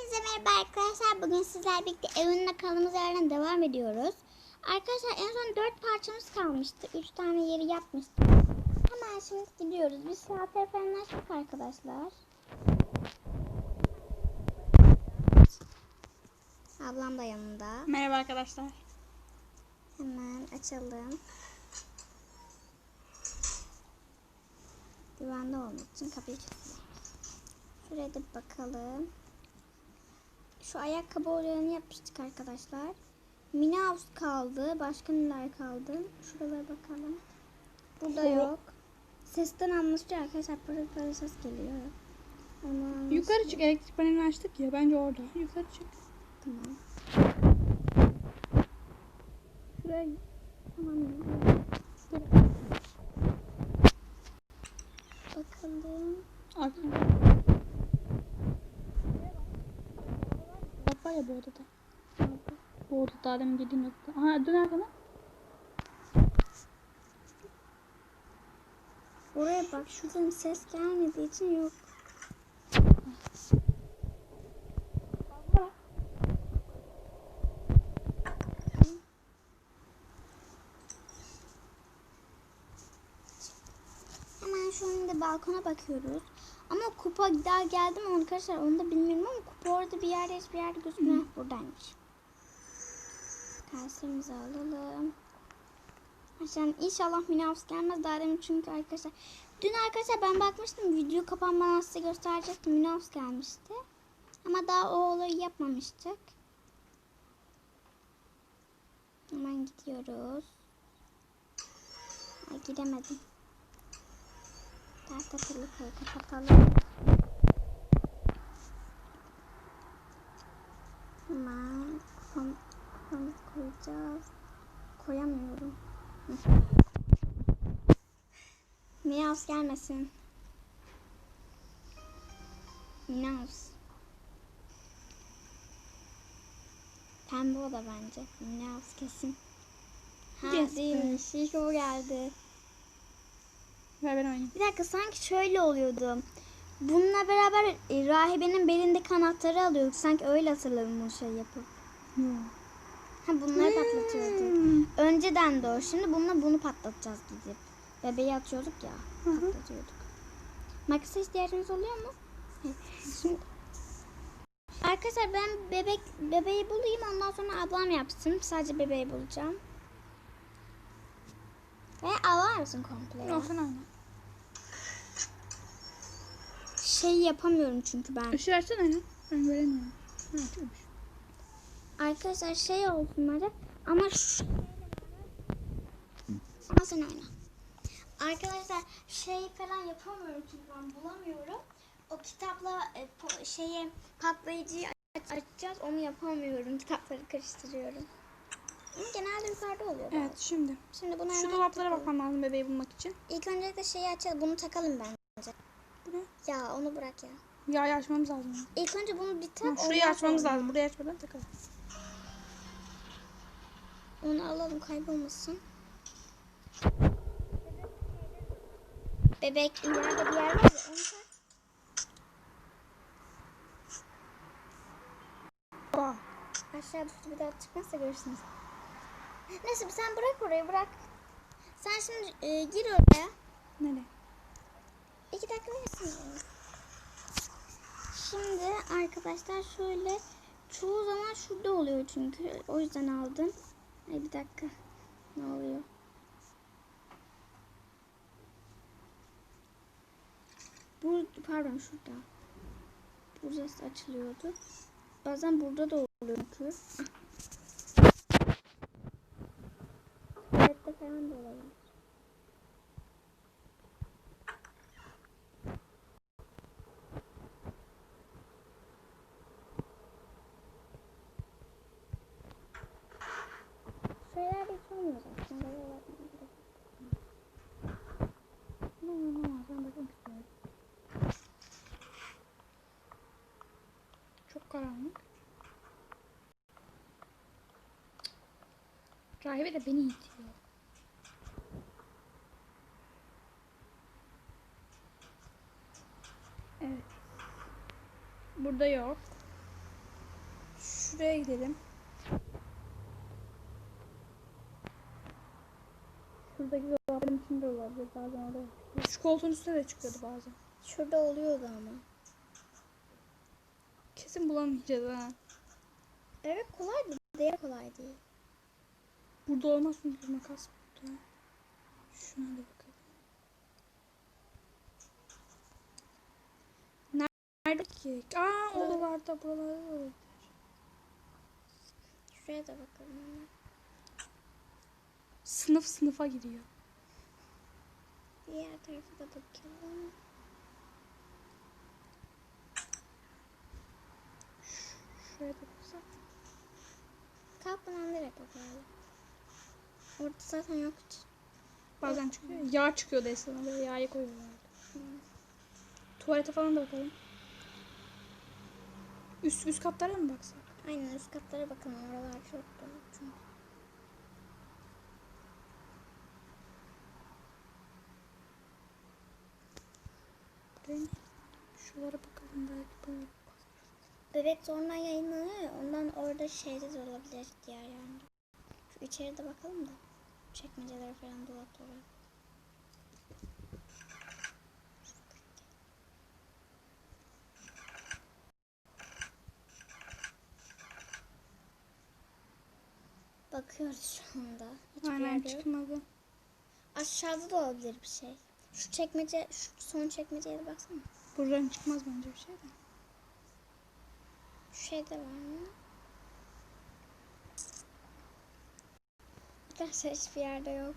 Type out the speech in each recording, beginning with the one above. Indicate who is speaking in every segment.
Speaker 1: Herkese merhaba arkadaşlar. Bugün sizler birlikte evinde kaldığımız yerden devam ediyoruz. Arkadaşlar en son 4 parçamız kalmıştı. 3 tane yeri yapmıştık. Hemen şimdi gidiyoruz. Biz saatler falan açtık arkadaşlar. Ablam da yanında.
Speaker 2: Merhaba arkadaşlar.
Speaker 1: Hemen açalım. Güvende olmak için kapıyı kilitleyelim. Şuraya da bakalım. Şu ayakkabı olayını yapmıştık arkadaşlar. Mini house kaldı. Başka neler kaldı? Şuralara bakalım. Burada
Speaker 2: Şu-
Speaker 1: yok. Sesten anlaşılıyor arkadaşlar. Pırıl pırıl ses geliyor. Onu.
Speaker 2: Yukarı çık elektrik panelini açtık ya bence orada. Yukarı çık.
Speaker 1: Tamam.
Speaker 2: Şuraya.
Speaker 1: Tamam. Bakalım.
Speaker 2: Arkana. Var ya bu odada. Bu odada daha demin dediğim nokta. Aha dön arkana.
Speaker 1: Oraya bak şuradan ses gelmediği için yok. Hemen şu balkona bakıyoruz. Kupa daha geldi mi arkadaşlar onu da bilmiyorum ama kupa orada bir yerde hiçbir yerde gözükmüyor. Buradaymış. Kasemizi alalım. Arkadaşlar inşallah Minavs gelmez daha demin çünkü arkadaşlar. Dün arkadaşlar ben bakmıştım video kapanmadan size gösterecektim. Minavs gelmişti. Ama daha o olayı yapmamıştık. Hemen gidiyoruz. Ay gidemedim. Tahta kırıkları kapatalım. Hemen kupamızı koyacağız. Koyamıyorum. Minavs gelmesin. Minavs. Pembe o da bence. Minavs kesin. Ha değilmiş. İlk o geldi.
Speaker 2: Ver ben oynayayım.
Speaker 1: Bir dakika sanki şöyle oluyordu. Bununla beraber e, rahibenin belinde kanatları alıyorduk. Sanki öyle hatırladım o şey yapıp.
Speaker 2: Yok.
Speaker 1: Ha bunları patlatıyorduk.
Speaker 2: Hmm.
Speaker 1: Önceden de o. Şimdi bununla bunu patlatacağız gidip. Bebeği atıyorduk ya.
Speaker 2: Hı hı.
Speaker 1: Patlatıyorduk. Makasa ihtiyacınız oluyor mu? Şimdi Arkadaşlar ben bebek bebeği bulayım ondan sonra ablam yapsın. Sadece bebeği bulacağım. Ve ağlar mısın komple? ya?
Speaker 2: Sen oyna.
Speaker 1: Şey yapamıyorum çünkü ben.
Speaker 2: Işığı açsana oyna. Ben göremiyorum. Ha açıyormuş.
Speaker 1: Arkadaşlar şey olsun hadi. Ama şu... Ama sen oyna. Arkadaşlar şey falan yapamıyorum çünkü ben bulamıyorum. O kitapla e, po- şeyi patlayıcıyı aç- açacağız onu yapamıyorum. Kitapları karıştırıyorum. Genelde yukarıda oluyor.
Speaker 2: Evet şimdi.
Speaker 1: Şimdi bunu
Speaker 2: Şu dolaplara bakmam lazım bebeği bulmak için.
Speaker 1: İlk öncelikle şeyi açalım. Bunu takalım bence.
Speaker 2: Bu ne?
Speaker 1: Ya onu bırak ya.
Speaker 2: Yağı açmamız lazım.
Speaker 1: İlk önce bunu bir tak.
Speaker 2: Ha, şurayı açmamız lazım. Burayı açmadan takalım.
Speaker 1: Onu alalım kaybolmasın. Bebek ileride bir yer var ya onu tak. Aşağı bir daha çıkmazsa görürsünüz. Neyse sen bırak orayı bırak. Sen şimdi e, gir oraya.
Speaker 2: Nereye?
Speaker 1: İki dakika verirsin. bana. Şimdi arkadaşlar şöyle çoğu zaman şurada oluyor çünkü. O yüzden aldım. Ay bir dakika. Ne oluyor? Bu pardon şurada. Burası açılıyordu. Bazen burada da oluyor çünkü. De falan da olabilir. Şeyler hiç olmuyor zaten. Böyle yapmıyor.
Speaker 2: Ne ne ne ben bakmak istiyorum. Çok karanlık. Rahibe de beni itiyor. Evet. Burada yok. Şuraya gidelim. Şuradaki dolapların içinde olabilir. Bazen oraya. Şu koltuğun üstüne de çıkıyordu bazen.
Speaker 1: Şurada oluyordu ama.
Speaker 2: Kesin bulamayacağız ha.
Speaker 1: Evet kolaydı. Diğer kolay değil.
Speaker 2: Burada olmaz çünkü makas burada. Şuna da bakalım. Nerede ki? Aa oralarda buralarda da olabilir.
Speaker 1: Şuraya da bakalım.
Speaker 2: Sınıf sınıfa giriyor.
Speaker 1: Diğer tarafa da bakalım.
Speaker 2: Şuraya da baksak.
Speaker 1: Direkt bakalım. Orada zaten yoktu.
Speaker 2: Bazen çıkıyor. Yağ çıkıyordu eskiden. Böyle yağı koyuyorlardı. Tuvalete falan da bakalım. Üst üst katlara mı baksak?
Speaker 1: Aynen üst katlara bakalım. Oralar çok dolu çünkü.
Speaker 2: Buraya ne? Şuralara bakalım belki böyle.
Speaker 1: Bebek zorla yayınlanıyor ya, ondan orada de olabilir diğer yerde. Şu içeride bakalım da. Çekmeceler falan dolapları. Bakıyoruz şu anda. Hiçbir
Speaker 2: Aynen çıkmadı.
Speaker 1: Aşağıda da olabilir bir şey. Şu çekmece, şu son çekmeceye de baksana.
Speaker 2: Buradan çıkmaz bence bir şey de.
Speaker 1: Şu şeyde var mı? Arkadaşlar hiçbir yerde yok.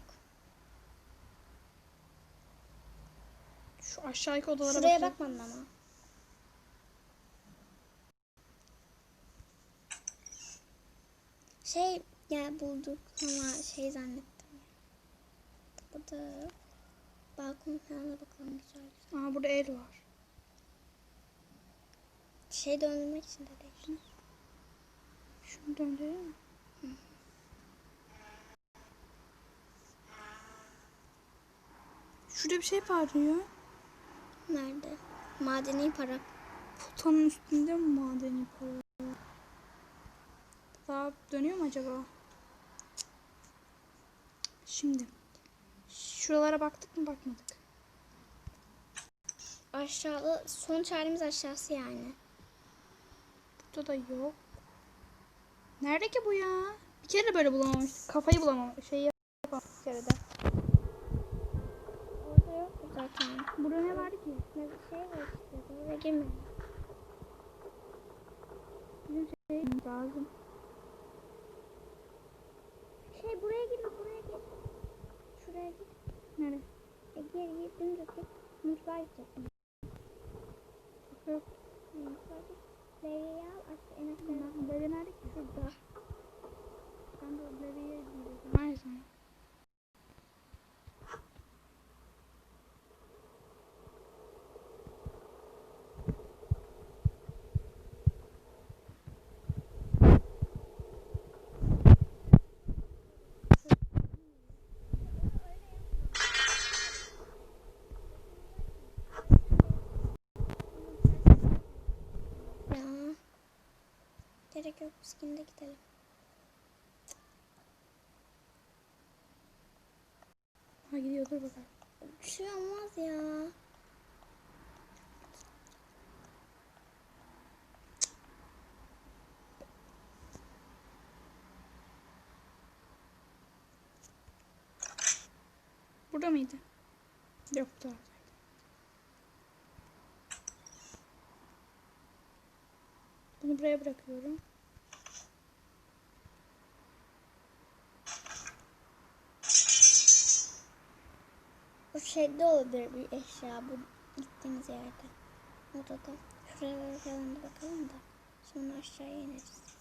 Speaker 2: Şu aşağıdaki odalara
Speaker 1: Şuraya
Speaker 2: bakayım.
Speaker 1: bakmadın ama. Şey ya bulduk ama şey zannettim ya. Burada balkon falan da bakalım güzel güzel.
Speaker 2: Aa burada el var.
Speaker 1: Şey döndürmek için de değil.
Speaker 2: Şunu döndürelim mi? Şurada bir şey parlıyor.
Speaker 1: Nerede? Madeni para.
Speaker 2: Potanın üstünde mi madeni para? Daha dönüyor mu acaba? Şimdi. Şuralara baktık mı bakmadık.
Speaker 1: Aşağıda son çaremiz aşağısı yani.
Speaker 2: Burada da yok. Nerede ki bu ya? Bir kere de böyle bulamamıştık. Kafayı bulamamıştık. Şeyi yapamamıştık bir kere de.
Speaker 1: Orada yok zaten.
Speaker 2: Burada ne vardı ki?
Speaker 1: Ne bir şey var işte. Oraya girme.
Speaker 2: Bizim şey lazım.
Speaker 1: Şey buraya girme buraya gir. Şuraya gir.
Speaker 2: Nereye?
Speaker 1: E gir dümdüz git. Mutfağa gideceksin.
Speaker 2: Yok.
Speaker 1: Mutfağa git. Al aşağı en aşağı.
Speaker 2: Ben böyle nerede ki?
Speaker 1: Şurada.
Speaker 2: Ben de bebeğe gidiyorum. Nerede?
Speaker 1: Ya. Gerek yok. Biz de gidelim.
Speaker 2: Ha gidiyor dur bakalım.
Speaker 1: Bir şey olmaz ya.
Speaker 2: Burada mıydı? Yok bu taraftaydı. Bunu buraya bırakıyorum.
Speaker 1: O şeyde olabilir bir eşya bu gittiğimiz yerde. Odada. Şuraya bakalım da. Sonra aşağıya ineriz.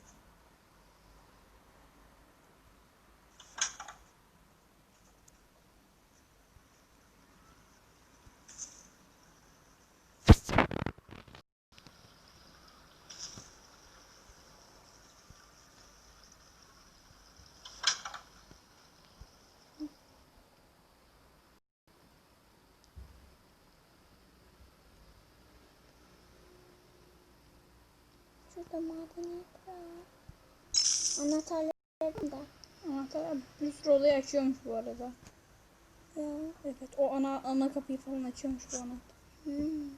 Speaker 1: Şurada madeni yaprağı. Anahtarlarım da.
Speaker 2: Anahtar bir sürü odayı açıyormuş bu arada.
Speaker 1: Ya.
Speaker 2: Evet o ana ana kapıyı falan açıyormuş bu anahtar.
Speaker 1: Hmm.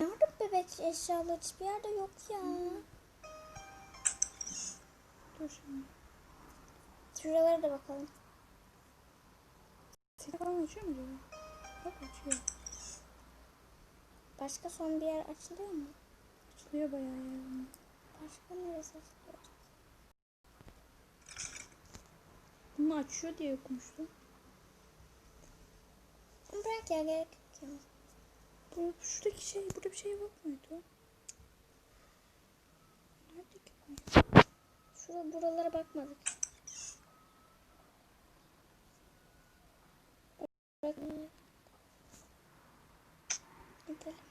Speaker 1: Nerede bebek eşyaları? Hiçbir yerde yok ya.
Speaker 2: Dur şimdi.
Speaker 1: Şuralara da bakalım.
Speaker 2: Falan açıyor mu? Bak açıyor.
Speaker 1: Başka son bir yer açılıyor mu?
Speaker 2: Açılıyor bayağı yani.
Speaker 1: Başka neresi açılıyor?
Speaker 2: Bunu açıyor diye okumuştum.
Speaker 1: Bırak ya gerek yok ya.
Speaker 2: Bu, şuradaki şey, burada bir şey yok muydu? Nerede ki? bu?
Speaker 1: Şurada buralara bakmadık. Bak. Gidelim.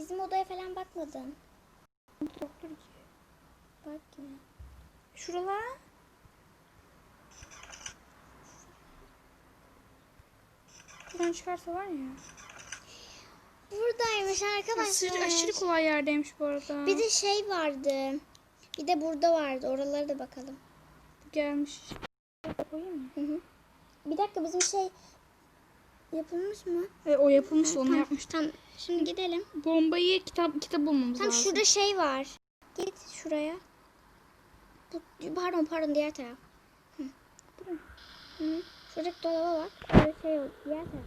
Speaker 1: Bizim odaya falan bakmadın.
Speaker 2: Yoktur ki.
Speaker 1: Bak yine.
Speaker 2: Şuralar. Buradan çıkarsa var ya.
Speaker 1: Buradaymış arkadaşlar.
Speaker 2: Aşırı, aşırı kolay yerdeymiş bu arada.
Speaker 1: Bir de şey vardı. Bir de burada vardı. Oralara da bakalım.
Speaker 2: Gelmiş. Koyayım mı?
Speaker 1: Hı hı. Bir dakika bizim şey yapılmış mı?
Speaker 2: E, o yapılmış onu
Speaker 1: Tamam,
Speaker 2: yapmış.
Speaker 1: Tamam. Şimdi gidelim.
Speaker 2: Bombayı kitap kitap bulmamız
Speaker 1: Tam
Speaker 2: lazım.
Speaker 1: şurada şey var. Git şuraya. Bu, pardon pardon diğer taraf. Hı. Hı. Şuradaki dolaba bak. Orada şey yok. Diğer taraf.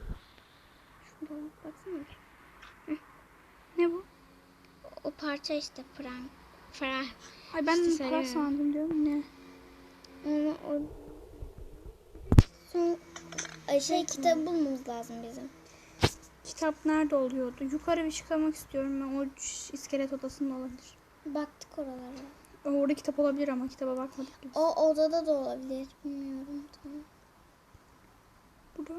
Speaker 1: Şu dolaba baksana.
Speaker 2: Ne bu?
Speaker 1: O parça işte Frank. Frank.
Speaker 2: Ay ben
Speaker 1: İşte
Speaker 2: para sandım diyorum ne?
Speaker 1: Onu o son şey kitabı bulmamız lazım bizim.
Speaker 2: Kitap nerede oluyordu? Yukarı bir çıkarmak istiyorum ben. O iskelet odasında olabilir.
Speaker 1: Baktık oralara.
Speaker 2: Orada kitap olabilir ama kitaba bakmadık biz.
Speaker 1: O odada da olabilir. Bilmiyorum. Tamam.
Speaker 2: Burada.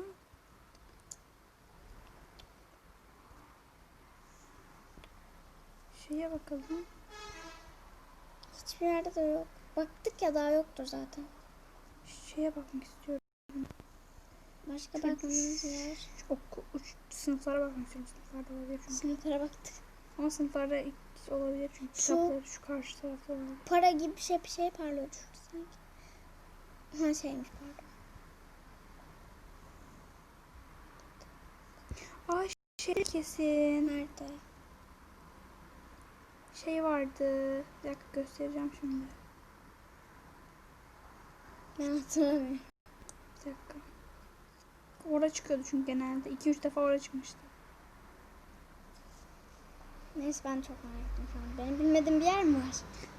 Speaker 2: Şeye bakalım.
Speaker 1: Hiçbir yerde de yok. Baktık ya daha yoktur zaten.
Speaker 2: Şeye bakmak istiyorum.
Speaker 1: Başka bakmamız.
Speaker 2: Şu oku, uç, sınıflara istiyorum. Sınıflarda olabilir çünkü.
Speaker 1: Sınıflara baktık.
Speaker 2: Ama sınıflarda ilk olabilir çünkü
Speaker 1: Şu-
Speaker 2: kitapları şu karşı tarafta olabilir.
Speaker 1: Para gibi bir şey bir şey parlıyor şurada sanki. Ha şeymiş pardon.
Speaker 2: Ay şey kesin.
Speaker 1: Nerede?
Speaker 2: Şey vardı. Bir dakika göstereceğim şimdi.
Speaker 1: Ben hatırlamıyorum.
Speaker 2: Bir dakika. Orada çıkıyordu çünkü genelde. 2-3 defa orada çıkmıştı.
Speaker 1: Neyse ben çok merak ettim şu an. Benim bilmediğim bir yer mi var?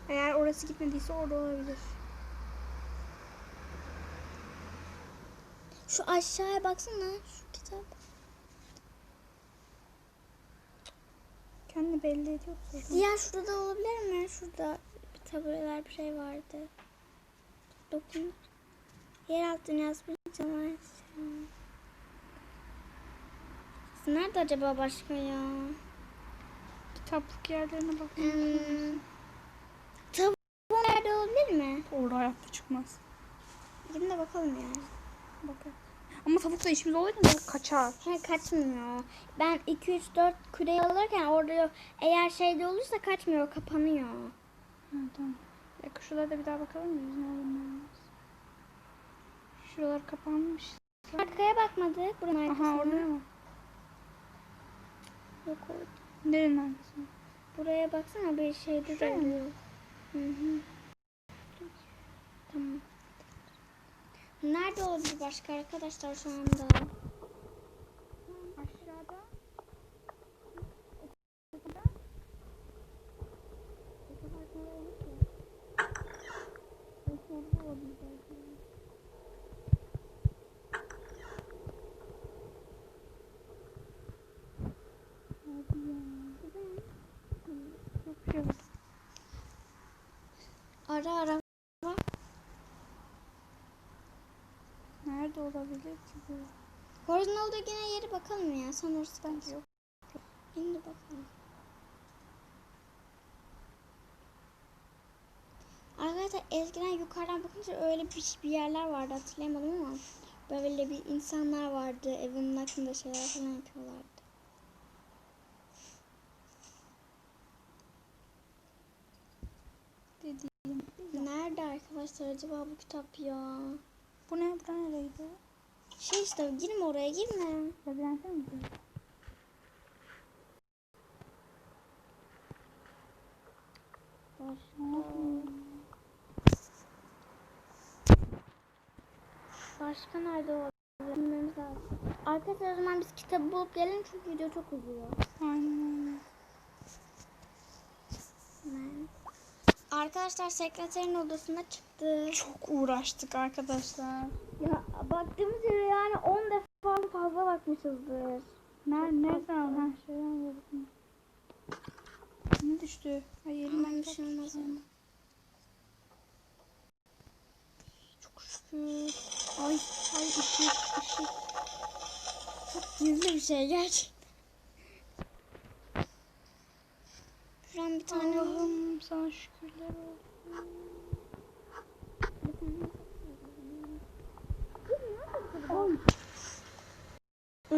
Speaker 2: Eğer orası gitmediyse orada olabilir.
Speaker 1: Şu aşağıya baksana. Şu kitap.
Speaker 2: Kendini belli ediyor.
Speaker 1: Diğer şurada olabilir mi? Şurada bir tabureler bir şey vardı. Dokun. Yeraltı dünyası bir canavar. Nerede acaba başka ya?
Speaker 2: Kitaplık yerlerine bak.
Speaker 1: Hmm. Tabu nerede olabilir mi?
Speaker 2: Orada hayatta çıkmaz.
Speaker 1: Gidin de bakalım yani.
Speaker 2: Bakın. Ama tavukla işimiz olur mu? Tavuk kaçar.
Speaker 1: Ha, kaçmıyor. Ben 2 3 4 küreyi alırken orada yok. Eğer şeyde olursa kaçmıyor, kapanıyor.
Speaker 2: Ha, tamam. Dakika şuralara da bir daha bakalım mı? Ne olur. Şuralar kapanmış.
Speaker 1: Arkaya bakmadık. Buranın arkasına.
Speaker 2: Aha orada mı?
Speaker 1: Yok orada.
Speaker 2: Nerenin arkasında?
Speaker 1: Buraya baksana bir şeyde de
Speaker 2: Şuraya mı?
Speaker 1: oluyor. Hı hı. Tamam. Nerede olabilir başka arkadaşlar şu anda?
Speaker 2: Aşağıda. Yok bir şey yok.
Speaker 1: Ara ara.
Speaker 2: Nerede olabilir ki bu?
Speaker 1: Horizon olduğu gene yeri bakalım ya. Sonrası bence yok. Şimdi bakalım. Arkadaşlar eskiden yukarıdan bakınca öyle bir, bir yerler vardı hatırlayamadım ama böyle bir insanlar vardı evin hakkında şeyler falan yapıyorlardı. nerede arkadaşlar acaba bu kitap ya?
Speaker 2: Bu ne? Bu nereydi?
Speaker 1: Şey işte girme oraya girme.
Speaker 2: Labirente mi?
Speaker 1: Başka nerede olabilir? Bilmemiz lazım. Arkadaşlar o zaman biz kitabı bulup gelelim çünkü video çok uzuyor.
Speaker 2: Aynen öyle.
Speaker 1: Hemen. Arkadaşlar sekreterin odasına çıktı.
Speaker 2: Çok uğraştık arkadaşlar.
Speaker 1: Ya baktığımız yere yani 10 defa fazla bakmışızdır.
Speaker 2: Nerede? Nereden? Ha şeyden gördüm. Ne düştü? Ay elimden
Speaker 1: bir
Speaker 2: çok
Speaker 1: şey olmaz ama.
Speaker 2: Çok şükür. Ay ay ışık ışık.
Speaker 1: Çok gizli bir şey gerçekten. Şuradan bir tane
Speaker 2: Allah'ım sana şükürler olsun.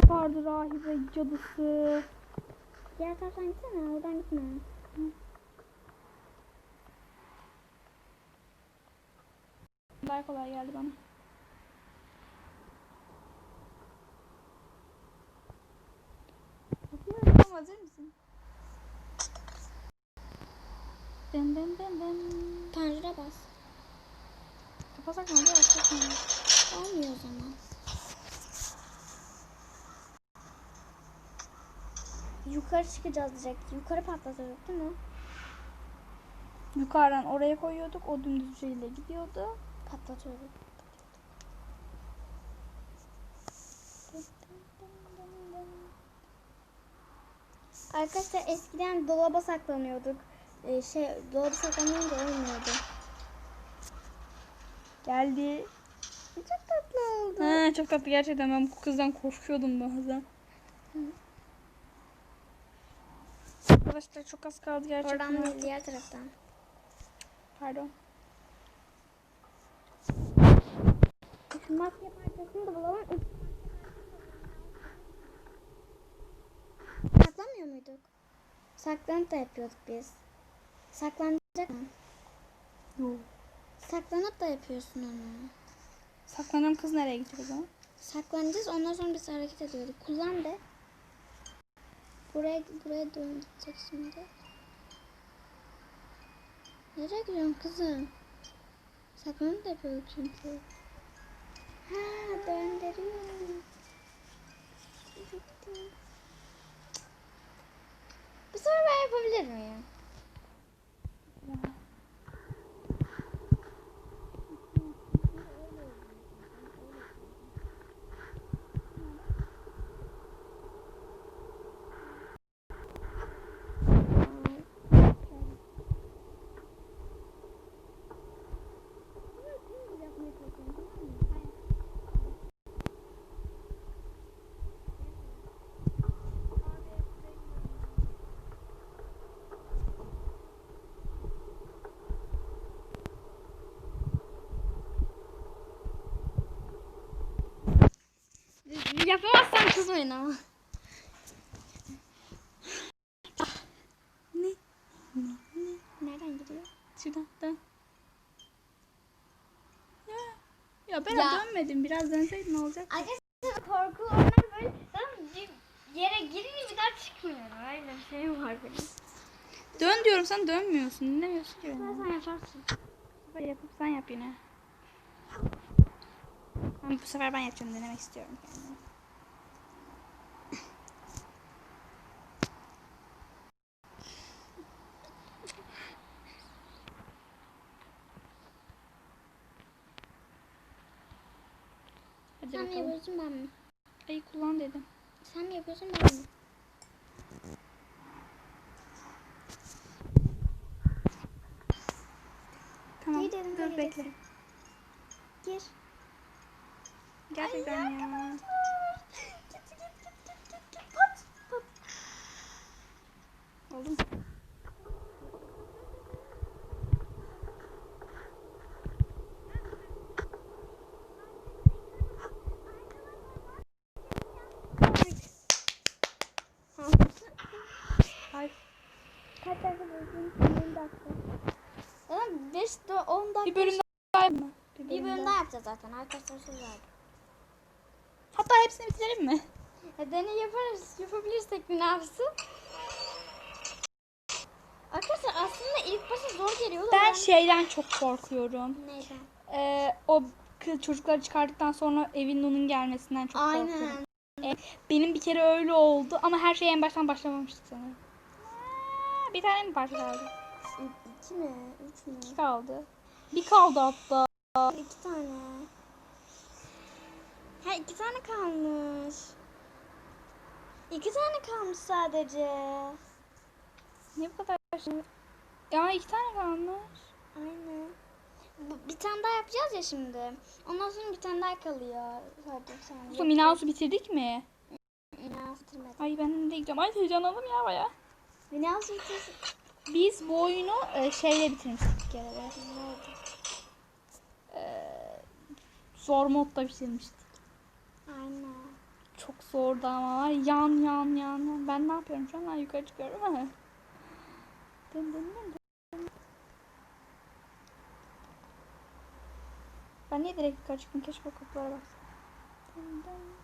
Speaker 2: Vardı rahibe cadısı.
Speaker 1: Diğer taraftan gitsene oradan gitme.
Speaker 2: Daha kolay geldi bana. Hazır mısın? Den den den den.
Speaker 1: Panjura bas.
Speaker 2: Kapasak mı? Biraz çok mu?
Speaker 1: Olmuyor o zaman. Yukarı çıkacağız direkt. Yukarı patlatıyorduk değil mi?
Speaker 2: Yukarıdan oraya koyuyorduk. O dümdüz şeyle gidiyordu.
Speaker 1: Patlatıyorduk. Arkadaşlar eskiden dolaba saklanıyorduk. Ee, şey dolaba saklanınca olmuyordu.
Speaker 2: Geldi.
Speaker 1: Çok tatlı oldu.
Speaker 2: Ha, çok tatlı gerçekten. Ben bu kızdan korkuyordum bazen. Arkadaşlar çok az kaldı gerçekten.
Speaker 1: Oradan değil diğer taraftan.
Speaker 2: Pardon.
Speaker 1: Maske parçasını da bulalım. Saklanmıyor muyduk? Saklanıp da yapıyorduk biz. Saklanacak mı?
Speaker 2: Yok.
Speaker 1: Saklanıp da yapıyorsun onu.
Speaker 2: Saklanacağım kız nereye gidecek o zaman?
Speaker 1: Saklanacağız ondan sonra biz hareket ediyorduk. Kullan de. Buraya buraya dön gidecek şimdi. Nereye gidiyorsun kızım? Saklanıp da yapıyorduk çünkü. Ha döndürüyorum. Bu sefer ben yapabilir miyim? Yapamazsan kızmayın ama.
Speaker 2: Ne?
Speaker 1: Nereden gidiyor?
Speaker 2: Şuradan dön. Ya, ya ben
Speaker 1: Ya.
Speaker 2: dönmedim. Biraz dönseydin ne olacak?
Speaker 1: Arkadaşlar korku onlar böyle tam yere girince bir daha çıkmıyor. Bir şey var benim.
Speaker 2: Dön diyorum sen dönmüyorsun. Dinlemiyorsun ki beni.
Speaker 1: Sen yaparsın.
Speaker 2: Böyle yapıp sen yap yine. Ben bu sefer ben yapacağım denemek istiyorum kendimi. Hadi
Speaker 1: Sen mi
Speaker 2: bakalım.
Speaker 1: Yapıyorsun ben mi?
Speaker 2: Ayı kullan dedim.
Speaker 1: Sen mi yapıyorsun ben mi?
Speaker 2: Tamam.
Speaker 1: İyi dedim,
Speaker 2: Dur bekle.
Speaker 1: Gir.
Speaker 2: Gerçekten
Speaker 1: Ay,
Speaker 2: ya.
Speaker 1: Git git git git git git. Pat pat.
Speaker 2: Oldu mu? Ay.
Speaker 1: Kaç dakika boyunca 20 dakika. Zaten 5 10 dakika
Speaker 2: Bir bölüm daha yapma. Bir
Speaker 1: bir bölüm daha yapacağız zaten. Arkadaşlar söz verdim.
Speaker 2: Hatta hepsini bitirelim mi?
Speaker 1: E, deney yaparız. Yapabilirsek ne yapsın? Arkadaşlar aslında ilk başta zor geliyor da
Speaker 2: Ben şeyden çok korkuyorum.
Speaker 1: Neyden?
Speaker 2: Ee, o kız çocukları çıkardıktan sonra evin onun gelmesinden çok korkuyorum.
Speaker 1: Aynen.
Speaker 2: Benim bir kere öyle oldu ama her şey en baştan başlamamıştı sanırım. Aa, Bir tane mi parça kaldı?
Speaker 1: İki mi? Üç mü?
Speaker 2: İki kaldı. Bir kaldı hatta.
Speaker 1: İki tane. Ha iki tane kalmış. İki tane kalmış sadece.
Speaker 2: Ne bu kadar şey? Ya iki tane kalmış.
Speaker 1: Aynen. Bu- Bir tane daha yapacağız ya şimdi. Ondan sonra bir tane daha kalıyor. Sadece tane.
Speaker 2: Bu Minas'u bitirdik mi?
Speaker 1: Minaz bitirmedim.
Speaker 2: Ay ben de gideceğim. Ay heyecanlandım ya baya.
Speaker 1: Minaz bitirsin.
Speaker 2: Biz bu oyunu e, şeyle bitirmiştik bir kere. Ee, zor modda bitirmiştik.
Speaker 1: Aynen.
Speaker 2: Çok zordu ama var. Yan yan yan. Ben ne yapıyorum şu an? Ben yukarı çıkıyorum ama. Dın dın dın dın. Ben niye direkt yukarı çıktım? Keşke kapılara baksam. Dın dın.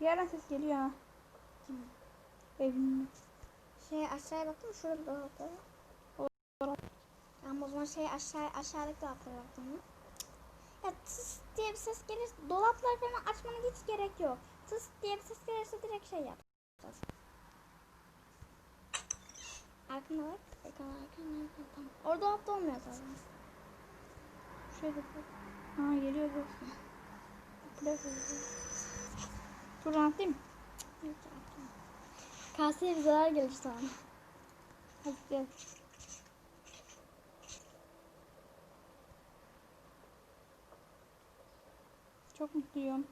Speaker 2: Bir yerden ses geliyor ha. Evin.
Speaker 1: Şey aşağıya baktım şurada dolapları. Ama o zaman şey aşağı aşağıdaki dolaplara baktım? Ya tıs diye bir ses gelir. Dolaplar falan açmana hiç gerek yok. Tıs diye bir ses gelirse direkt şey yap. Arkana bak. Arkana arkana. Tamam. Orada dolapta olmuyor zaten.
Speaker 2: Şöyle bak. Ha geliyor bu. Buraya koyuyor. Dur anlatayım mı?
Speaker 1: Kaseye bir zarar gelir şu an.
Speaker 2: Hadi gel. Çok mutluyum.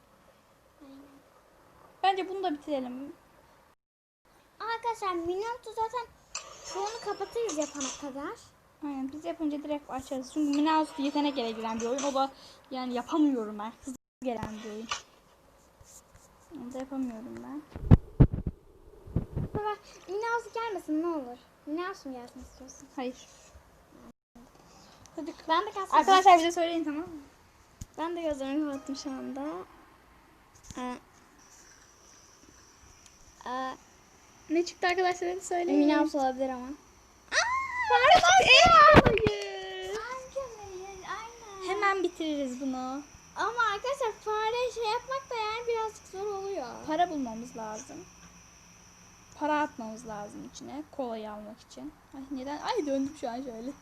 Speaker 1: Aynen.
Speaker 2: Bence bunu da bitirelim.
Speaker 1: Arkadaşlar Minotto zaten çoğunu kapatırız yapana kadar.
Speaker 2: Aynen biz yapınca direkt açarız. Çünkü Minaz yetenek gerektiren bir oyun. O da yani yapamıyorum ben. Hızlı gelen bir oyun. Onu da yapamıyorum ben.
Speaker 1: Baba Minaz gelmesin ne olur. Minaz mı gelsin istiyorsun?
Speaker 2: Hayır. Hadi.
Speaker 1: Ben de kalsın.
Speaker 2: Arkadaşlar bize söyleyin tamam mı?
Speaker 1: Ben de gözlerimi kapattım şu anda. Ee, ee,
Speaker 2: Ne çıktı arkadaşlar hadi söyleyin.
Speaker 1: Minaz olabilir ama.
Speaker 2: Hayır.
Speaker 1: Hayır, aynen.
Speaker 2: Hemen bitiririz bunu.
Speaker 1: Ama arkadaşlar fare şey yapmak da yani birazcık zor oluyor.
Speaker 2: Para bulmamız lazım. Para atmamız lazım içine. Kolayı almak için. Ay neden? Ay döndüm şu an şöyle.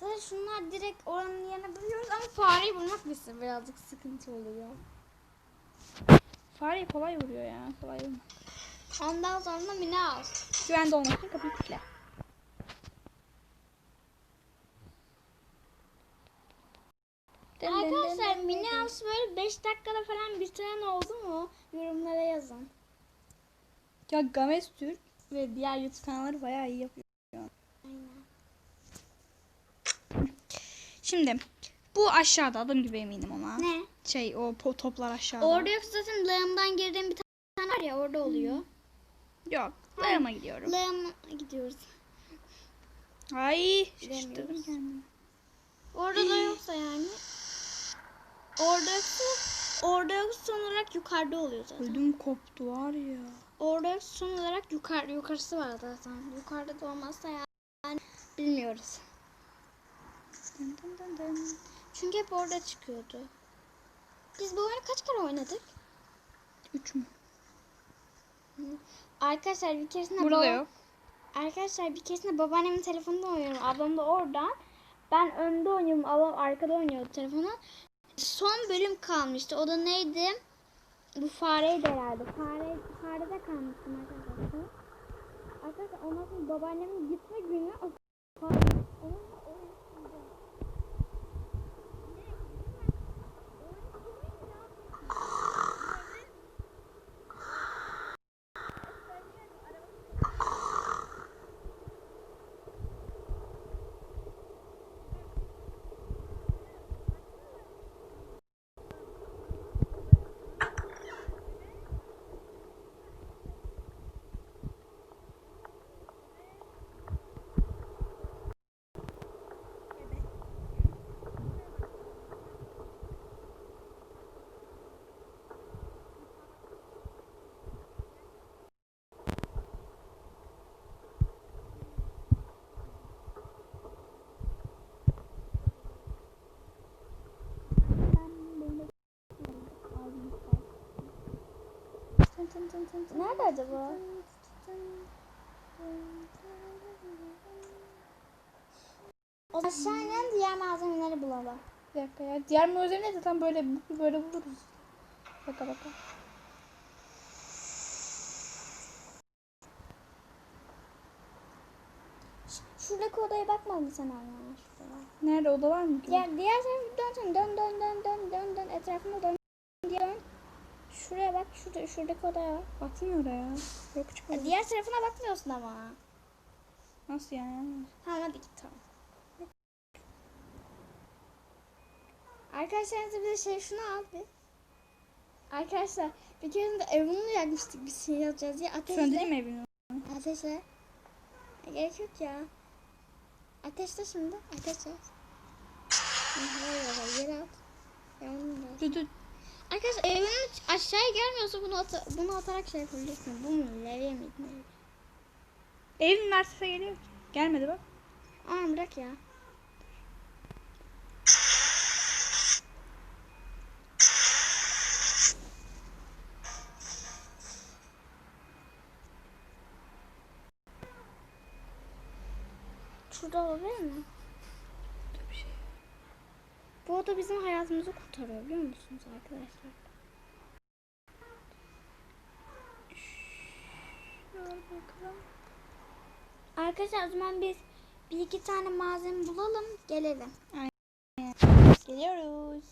Speaker 1: Zaten şunlar direkt oranın yerine buluyoruz ama fareyi bulmak bize birazcık sıkıntı oluyor.
Speaker 2: Fareyi kolay vuruyor ya. Kolay vurma.
Speaker 1: Ondan sonra da Minaz.
Speaker 2: Güvende olmak için kapıyı kilitle.
Speaker 1: Arkadaşlar
Speaker 2: dın.
Speaker 1: Minaz böyle 5 dakikada falan bitiren oldu mu? Yorumlara yazın.
Speaker 2: Ya Games Türk ve diğer YouTube kanalları bayağı iyi yapıyor.
Speaker 1: Aynen.
Speaker 2: Şimdi bu aşağıda adım gibi eminim ona.
Speaker 1: Ne?
Speaker 2: Şey o toplar aşağıda.
Speaker 1: Orada yoksa zaten lağımdan girdiğim bir tane var ya orada oluyor.
Speaker 2: Yok. Dayama gidiyorum.
Speaker 1: Lağıma gidiyoruz.
Speaker 2: Ay şaşırttırdım kendimi.
Speaker 1: Orada da yoksa yani. Orada yoksa orada yoksa son olarak yukarıda oluyor zaten.
Speaker 2: Ödüm koptu var ya.
Speaker 1: Orada son olarak yukarı yukarısı var zaten. Yukarıda da olmazsa yani bilmiyoruz.
Speaker 2: Dın dın dın dın.
Speaker 1: Çünkü hep orada çıkıyordu. Biz bu oyunu kaç kere oynadık?
Speaker 2: Üç mü?
Speaker 1: Arkadaşlar bir keresinde
Speaker 2: Burada
Speaker 1: baba-
Speaker 2: yok.
Speaker 1: Arkadaşlar bir keresinde babaannemin telefonunda oynuyorum. Ablam da oradan. Ben önde oynuyorum. Ablam arkada oynuyordu telefonu. Son bölüm kalmıştı. O da neydi? Bu fareydi herhalde. Fare, farede kalmıştım arkadaşlar. Arkadaşlar ondan sonra babaannemin gitme günü o fare, Nerede acaba? O aşağı inen diğer malzemeleri bulalım.
Speaker 2: Bir dakika ya. Diğer malzemeleri zaten böyle böyle buluruz. Baka baka.
Speaker 1: Şuradaki odaya bakmadın sen. Şurada.
Speaker 2: Nerede oda var mı?
Speaker 1: Diğer, diğer tarafı dön dön dön dön dön dön dön etrafına dön. Diye dön. Şuraya bak şurada, şuradaki odaya.
Speaker 2: Bakmıyor oraya. Yok çıkmadı.
Speaker 1: diğer tarafına bakmıyorsun ama.
Speaker 2: Nasıl yani?
Speaker 1: Tamam hadi git tamam. Arkadaşlar bir de şey şunu al bir. Arkadaşlar bir kere de evini yakmıştık bir şey yapacağız diye
Speaker 2: Söndüreyim
Speaker 1: ateşle.
Speaker 2: mi evini?
Speaker 1: Ateşle. E, Gerek yok ya. Ateşle şimdi. Ateşle. Hayır yere at. Yanına at.
Speaker 2: Dur dur.
Speaker 1: Arkadaşlar evinin aşağıya gelmiyorsa bunu ata- bunu atarak şey yapabilirsin. Bu mu? Levye neydi?
Speaker 2: Evin Mercedes'e geliyor ki. Gelmedi bak.
Speaker 1: Aa bırak ya. Şurada olabilir mi?
Speaker 2: Dur bir şey.
Speaker 1: Bizim hayatımızı kurtarıyor biliyor musunuz arkadaşlar?
Speaker 2: Bakalım.
Speaker 1: Arkadaşlar o zaman biz bir iki tane malzeme bulalım gelelim.
Speaker 2: Geliyoruz.